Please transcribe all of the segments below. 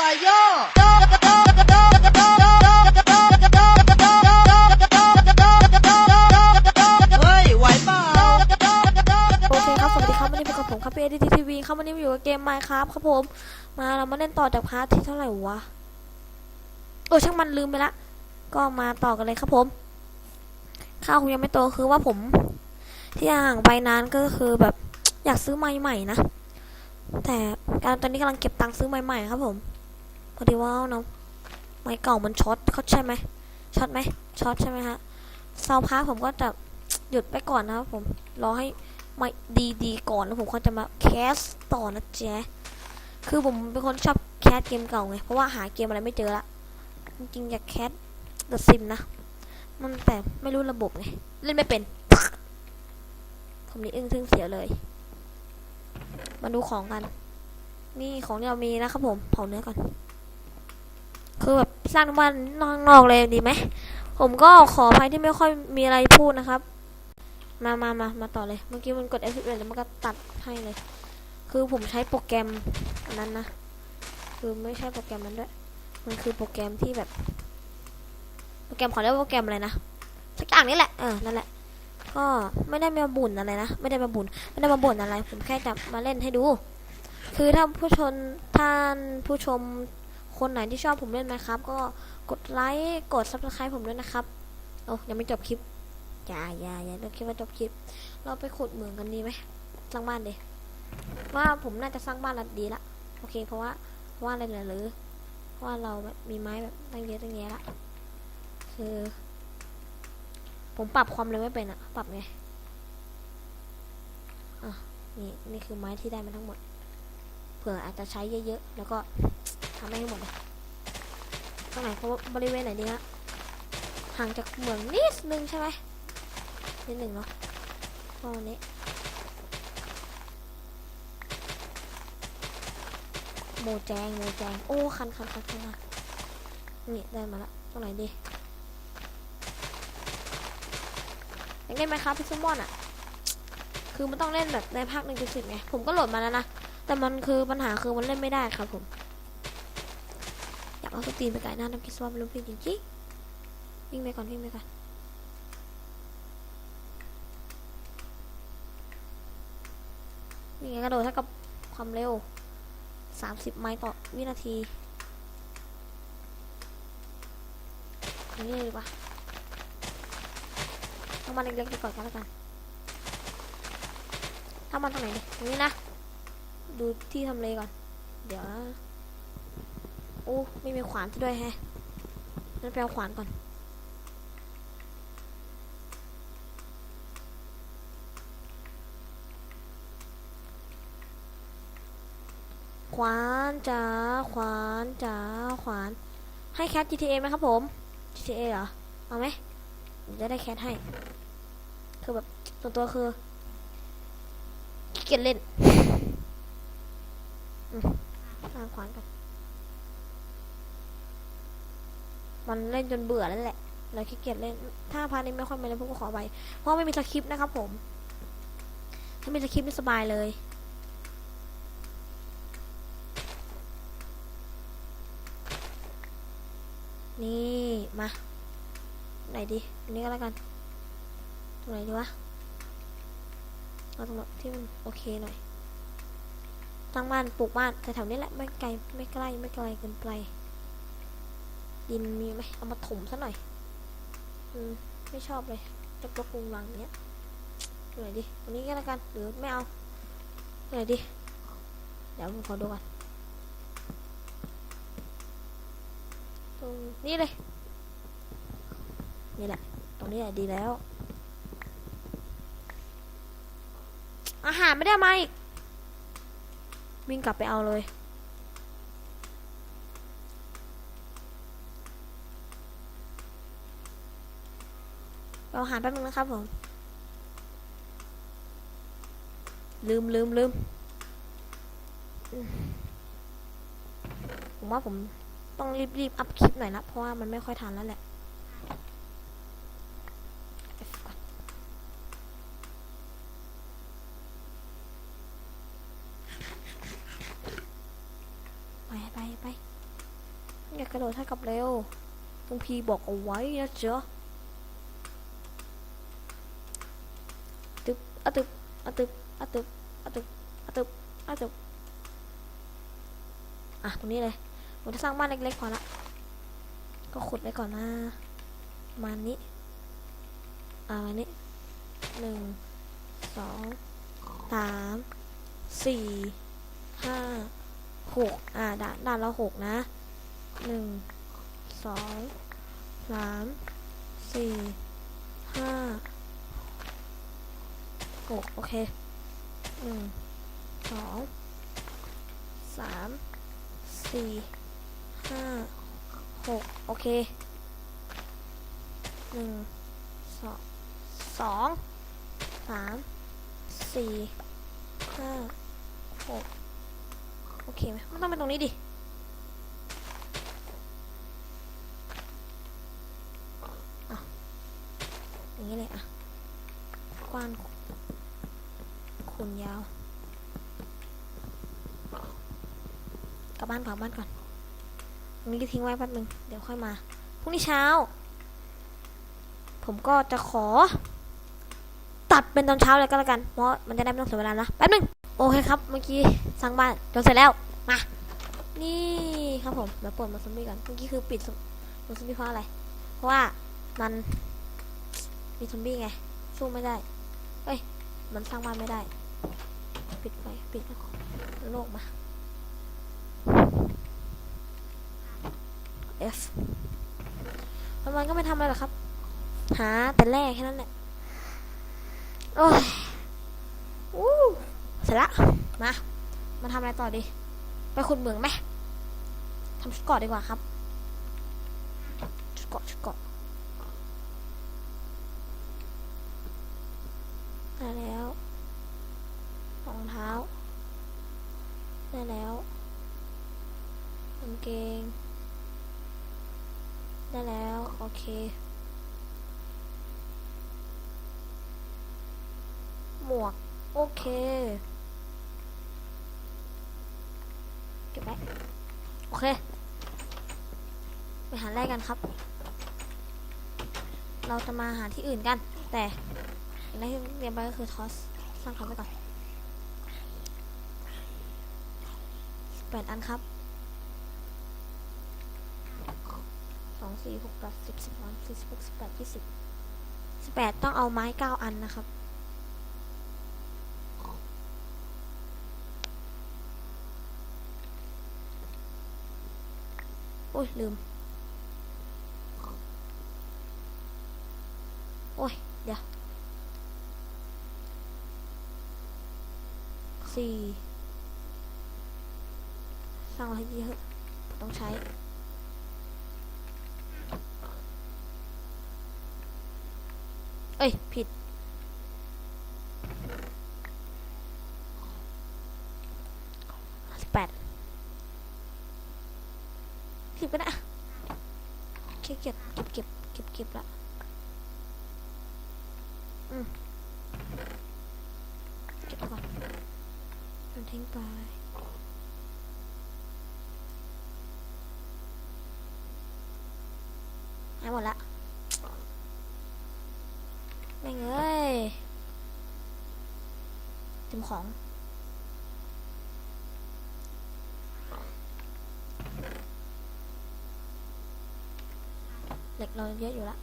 สายย่อเฮ้ยไหวเปล่าโอเคครับสวัสดีครับวันนี้พบกับผมครับพีเอดีทีวีครับวันนี้มาอยู่กับเกมไมค์ครับครับผม มาเรามาเล่นต่อจากพาร์ทที่เท่าไหร่วะโอ้ช่างมันลืมไปละ ก็มาต่อกันเลยครับผม ข้าวคงยังไม่โตคือว่าผม ที่ห่างไปนานก็คือแบบอยากซื้อไม้ใหม่นะแต่การตอนนี้กำลังเก็บตังค์ซื้อไม้ใหม่ครับผม อดีว่าน้องไม้เก่ามันช็อตเขาใช่ไหมช็อตไหมช็อตใช่ไหมฮะซาวพาร์ผมก็จะหยุดไปก่อนนะครับผมรอให้ไม่ดีดีก่อนแล้วผมก็จะมาแคสต่อนะเจ๊คือผมเป็นคนชอบแคสเกมเก่าไงเพราะว่าหาเกมอะไรไม่เจอละจริงๆอยากแคส The Sim นะมันแต่ไม่รู้ระบบไงเล่นไม่เป็น ผมนี่อึ้งทึ่งเสียเลย มาดูของกัน นี่ของที่เรามีนะครับผมเผาเนื้อก่อน สร้างบ้านนอกๆเลยดีไหม ผมก็ขออภัยที่ไม่ค่อยมีอะไรพูดนะครับ มามามามาต่อเลย เมื่อกี้มันกด F11 แล้วมันก็ตัดให้เลย คือผมใช้โปรแกรมอันนั้นนะ คือไม่ใช่โปรแกรมนั้นด้วย มันคือโปรแกรมที่แบบ โปรแกรมขอเรียกว่าโปรแกรมอะไรนะ สักอย่างนี้แหละ เออ นั่นแหละ ก็ไม่ได้มาบ่นอะไรนะ ไม่ได้มาบ่น ไม่ได้มาบ่นอะไร ผมแค่จะมาเล่นให้ดู คือถ้าผู้ชมท่านผู้ชม คนไหนที่ชอบผมเล่นไหมครับ ก็กดไลค์กด subscribe ผมด้วยนะครับโอ้ยังไม่จบคลิปอย่าอย่าอย่าเราคิดว่าจบคลิป เราไปขุดเหมืองกันดีไหมสร้างบ้านเดีว่าผมน่าจะสร้างบ้านแล้วดีละโอเค เพราะว่าว่าอะไรเหรือเพราะว่าเราแบบมีไม้แบบตั้งเยอะตั้งแยะละคือ ผมปรับความเร็วไม่เป็นอะปรับไงอะนี่นี่คือไม้ที่ได้มาทั้งหมดเผื่ออาจจะใช้เยอะๆแล้วก็ ทำให้หมดเลยตรงไหนเพราะบริเวณไหนดีฮะห่างจากเหมืองนิดนึงใช่ไหมนิดหนึ่งเนาะตรงนี้โมแจงโมแจงโอ้คันคันคันคันนี่ได้มาละตรงไหนดียังได้ไหมครับพี่ซุมอนอะ คือมันต้องเล่นแบบในภาคหนึ่งจุดสิบไง ผมก็โหลดมาแล้วนะ แต่มันคือปัญหาคือมันเล่นไม่ได้ครับผมากเอาสตรีมไปไก่หน้าน้ำคิดว่ามันรู้พี่จริงๆวิ่งไปก่อนวิ่งไปก่อนนี่ไงกระโดดเท่ากับความเร็ว 30 ไมล์ต่อวินาทีอันนี้ดีกว่าเอามันเล็กๆดีก่อนกันแล้วกันถ้ามันตรงไหนดิตรงนี้นะ ดูที่ทำเลก่อน เดี๋ยวนะ อ้ไม่มีขวานซะด้วยแฮะนั่นไปเอาขวานก่อน ขวานจ๋าขวานจ๋าขวาน ให้แคท GTA ไหมครับผม GTA เหรอ เอาไหมผมจะได้แคทให้ คือแบบส่วนตัวคือเกียเล่นอืมเอาขวานกัน มันเล่นจนเบื่อแล้วแหละเราขี้เกียจเล่น ถ้าพาร์ทนี้ไม่ค่อยมาเล่นพวกก็ขอไปเพราะไม่มีสคริปต์นะครับผม ถ้ามีสคริปต์นี่สบายเลยนี่มาไหนดีอันนี้ก็แล้วกันตรงไหนดีวะเอาตรงที่มันโอเคหน่อยตั้งบ้านปลูกบ้านแถวๆนี้แหละไม่ไกลไม่ใกล้ไม่ไกลเกินไป ดินมีไหมเอามาถมซะหน่อย อืม ไม่ชอบเลยจะกรกลุงรังเนี้ยตรงไหนดีตรงนี้ก็แล้วกัน หรือไม่เอาตรงไหนดีเดี๋ยวผมขอดูก่อนตรงนี้เลย นี่แหละ ตรงนี้แหละดีแล้ว อาหารไม่ได้มาอีก วิ่งกลับไปเอาเลย เอาหารแป๊บนึงนะครับผม ลืมลืมลืมผมว่าผมต้องรีบๆอัพคลิปหน่อยนะเพราะว่ามันไม่ค่อยทันแล้วแหละไปไปไปอย่ากระโดดให้กลับเร็วลุงพีบอกเอาไว้นะเจ้าตึบอะตึบ อะตึบอะตึบอะตึบอะตึบอะตึบอะตรงนี้เลยผมจะสร้างบ้านเล็กๆพอละก็ขุดไว้ก่อนนะมานี้อ่าประมานี้หนึ่งสองสามสี่ห้าหกอ่าด่านด่านละหกนะหนึ่งสองสามสี่ห้า หกโอเคหนึ่งสองสามสี่ห้าหกโอเคหนึ่งสองสองสามสี่ห้าหกโอเคไหมมันต้องเป็นตรงนี้ดิอะอย่างนี้เลยอะกว้าน คูณยาว กลับบ้านก่อนบ้านก่อนตรงนี้ทิ้งไว้แป๊บนึง เดี๋ยวค่อยมา พรุ่งนี้เช้า ผมก็จะขอ ตัดเป็นตอนเช้าเลยก็แล้วกัน เพราะมันจะได้ไม่ต้องเสียเวลานะ แป๊บนึง โอเคครับ เมื่อกี้สร้างบ้านจนเสร็จแล้ว มา นี่ครับผมเดี๋ยวเปิดมาซอมบี้ก่อน เมื่อกี้คือปิดมาซอมบี้เพราะอะไร เพราะว่ามันมีซอมบี้ไง สู้ไม่ได้ เอ้ย มันสร้างบ้านไม่ได้ ปิดไปปิดโลกมา F แล้วมันก็ไม่ทำอะไรหรอกครับ หาแต่แรกแค่นั้นแหละ โอ้ยอู้เสร็จละ มา มาทำอะไรต่อดี ไปขุดเหมืองไหมทำชุดเกาะดีกว่าครับ ชุดเกาะชุดเกาะได้แล้วรองเท้า ได้แล้วกางเกง ได้แล้ว โอเค หมวก โอเค เก็บไว้โอเค ไปหาแรกกันครับ เราจะมาหาที่อื่นกัน แต่อย่างแรกที่เรียนไปก็คือทอส สร้างเขาไปก่อน แปดอันครับสองสี่หกแปดสิบสิบสามสี่สิบหกสิบแปดยี่สิบสิบแปดต้องเอาไม้เก้าอันนะครับโอ้ยลืม โอ้ย เดี๋ยวสี่ สร้างให้เยอะต้องใช้เอ้ย ผิด สิบแปดสิบก็ได้อะเก็บเก็บเก็บเก็บเก็บเก็บละอืมเก็บก่อนโยนทิ้งไป หายหมดละแม่งเอ้ยเต็มของเหล็กเราเยอะอยู่ละ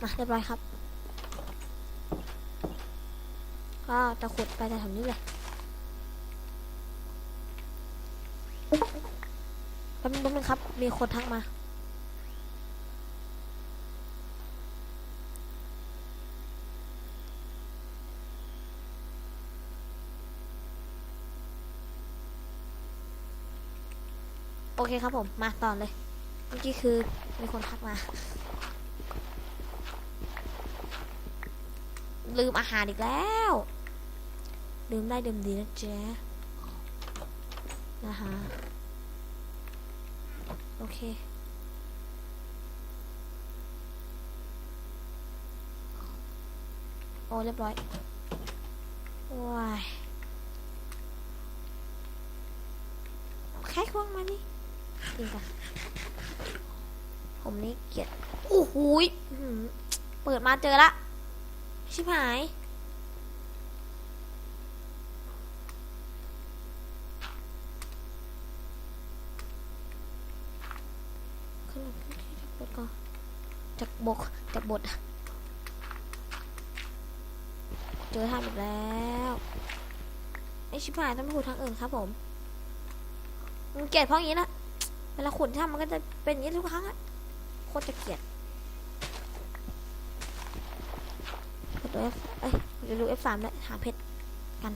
มาเรียบร้อยครับ ก็จะขุดไปแต่แถวนี้เลยแป๊บนึงแป๊บนึงครับ มีคนทักมาโอเคครับผม มาต่อเลยเมื่อกี้คือมีคนทักมา ลืมอาหารอีกแล้ว ลืมได้เดิมดีนะเจ๊นะคะโอเคโอ้เรียบร้อยว้ายแค่ควงมานี่ดีกว่าผมนี่เกลียดโอ้โหเปิดมาเจอละ ชิบหาย ขึ้นมาขึ้นที่จากบทก่อน จากบกจากบทเจอทางอีกแล้วไอชิบหายต้องไปขุดทางอื่นครับผมมันเกลียดเพราะอย่างนี้นะเวลาขุดถ้ำมันก็จะเป็นอย่างนี้ทุกครั้งอะโคตรจะเกลียดกดตัว F เอ้ยเดี๋ยวดู F3 แล้วหาเพชรกัน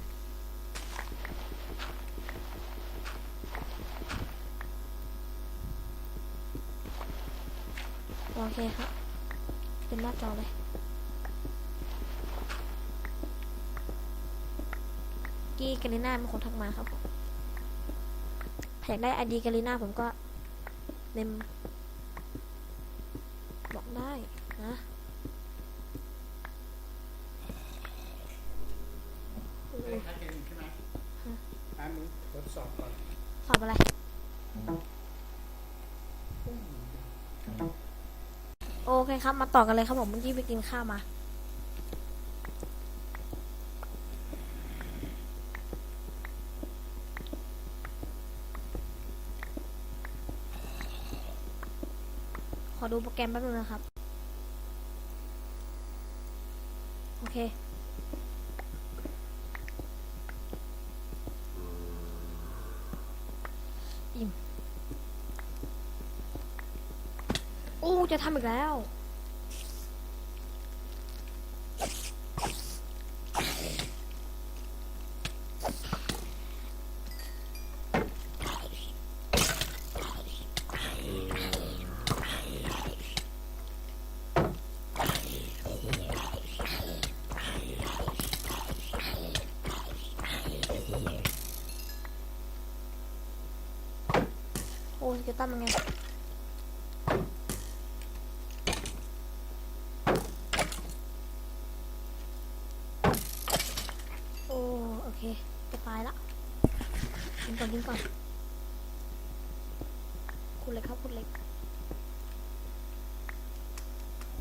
เคครับเป็นหน้าจอเลยกี้กาลิน่าเป็นคนทักมาครับผมอยากได้ไอดีกาลิน่าผมก็เมม โอเคครับ มาต่อกันเลยครับผมเมื่อกี้ไปกินข้าวมาขอดูโปรแกรมแป๊บนึงนะครับ โอเค อิ่มอู้ จะทำอีกแล้ว โอ้ยจะตั้มยังไง โอ้ โอ เค จะตายละกินก่อนกินก่อน คุณเล็กครับคุณเล็ก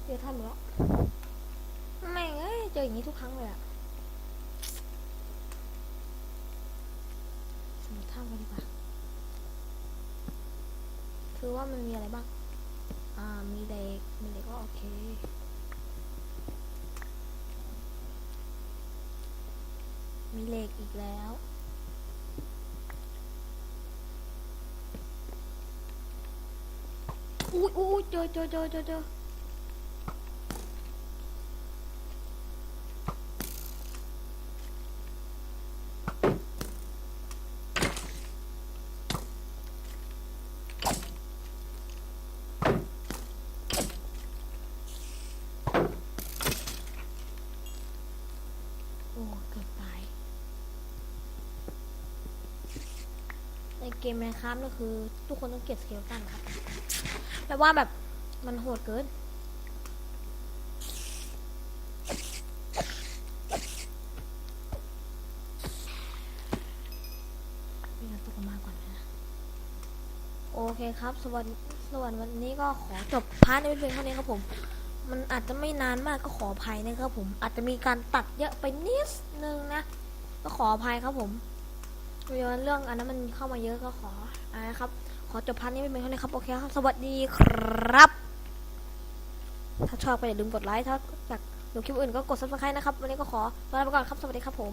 เจอท่านอีกแล้วแม่งเอ้ยเจออย่างนี้ทุกครั้งเลยอะสมุดท่ากันดีกว่า คือว่ามันมีอะไรบ้าง อ่า มีเด็ก มีเด็กก็โอเค เหล็กอีกแล้ว อุ้ยอุ้ยเจอเจอเจอเจอเกือบตาย ใน เกมแมนค้ามก็คือ ทุกคนต้องเก็บสเกลตันครับแต่ว่าแบบมันโหดเกินมีการตกมาก่อนะโอเคครับสวัสดีสวัสดีวันนี้ก็ขอจบพาร์ทในเพียงเท่านี้ครับผม มันอาจจะไม่นานมากก็ขออภัยนะครับผม อาจจะมีการตัดเยอะไปนิดนึงนะ ก็ขออภัยครับผม เรื่องอันนั้นมันเข้ามาเยอะก็ขออ่านะครับ ขอจบพาร์ทนี้เป็นเพียงเท่านี้ครับ โอเคครับ สวัสดีครับ ถ้าชอบก็อย่าลืมกดไลค์ ถ้าอยากดูคลิปอื่นก็กดซับสไครต์นะครับ วันนี้ก็ขอลาไปก่อนครับ สวัสดีครับผม